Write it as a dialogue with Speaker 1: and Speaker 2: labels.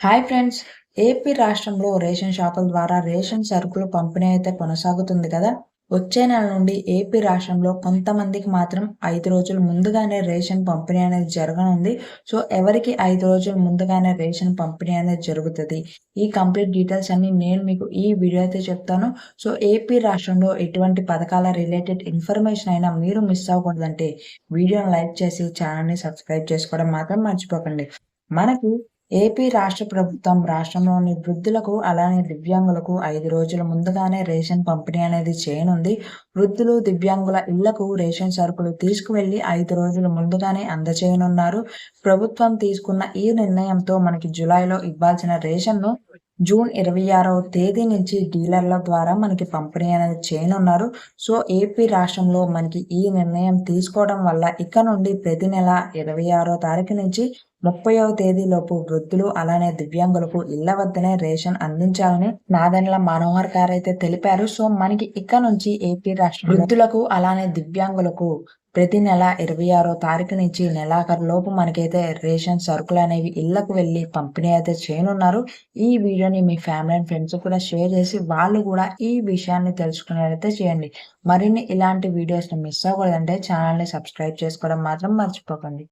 Speaker 1: Hi friends AP రాష్ట్రంలో ration షాపుల ద్వారా రేషన్ సరుకులు పంపిణీ అయితే కొనసాగుతుంది కదా? వచ్చే నెల నుండి ఏపీ రాష్ట్రంలో కొంతమందికి మాత్రం ఐదు రోజులు ముందుగానే రేషన్ పంపిణీ అనేది జరగనుంది. సో ఎవరికి ఐదు రోజులు ముందుగానే రేషన్ పంపిణీ అనేది జరుగుతుంది? ఈ కంప్లీట్ డీటెయిల్స్ అన్ని నేను మీకు ఈ వీడియో అయితే చెప్తాను. సో ఏపీ రాష్ట్రంలో ఎటువంటి పథకాల రిలేటెడ్ ఇన్ఫర్మేషన్ అయినా మీరు మిస్ అవ్వకూడదంటే వీడియోని లైక్ చేసి ఛానల్ని సబ్స్క్రైబ్ చేసుకోవడం మాత్రం మర్చిపోకండి. మనకు ఏపీ రాష్ట్ర ప్రభుత్వం రాష్ట్రంలోని వృద్ధులకు అలానే దివ్యాంగులకు ఐదు రోజుల ముందుగానే రేషన్ పంపిణీ అనేది చేయనుంది. వృద్ధులు దివ్యాంగుల ఇళ్ళకు రేషన్ సరుకులు తీసుకువెళ్ళి ఐదు రోజుల ముందుగానే అందజేయనున్నారు. ప్రభుత్వం తీసుకున్న ఈ నిర్ణయంతో మనకి జులైలో ఇవ్వాల్సిన రేషన్ను జూన్ ఇరవై ఆరవ తేదీ నుంచి డీలర్ల ద్వారా మనకి పంపిణీ అనేది చేయనున్నారు. సో ఏపీ రాష్ట్రంలో మనకి ఈ నిర్ణయం తీసుకోవడం వల్ల ఇక నుండి ప్రతి నెల ఇరవై ఆరో తారీఖు నుంచి ముప్పైవ తేదీలోపు వృద్ధులు అలానే దివ్యాంగులకు ఇళ్ళ వద్దనే రేషన్ అందించాలని నాదెండ్ల మనోహర్ గారు అయితే తెలిపారు. సో మనకి ఇక్కడ నుంచి ఏపీ రాష్ట్ర వృద్ధులకు అలానే దివ్యాంగులకు ప్రతి నెల ఇరవై ఆరో తారీఖు నుంచి నెలాఖరు లోపు మనకైతే రేషన్ సరుకులు అనేవి ఇళ్ళకు వెళ్ళి పంపిణీ అయితే చేయనున్నారు. ఈ వీడియోని మీ ఫ్యామిలీ అండ్ ఫ్రెండ్స్ కూడా షేర్ చేసి వాళ్ళు కూడా ఈ విషయాన్ని తెలుసుకునేదైతే చేయండి. మరిన్ని ఇలాంటి వీడియోస్ని మిస్ అవ్వకూడదంటే ఛానల్ని సబ్స్క్రైబ్ చేసుకోవడం మాత్రం మర్చిపోకండి.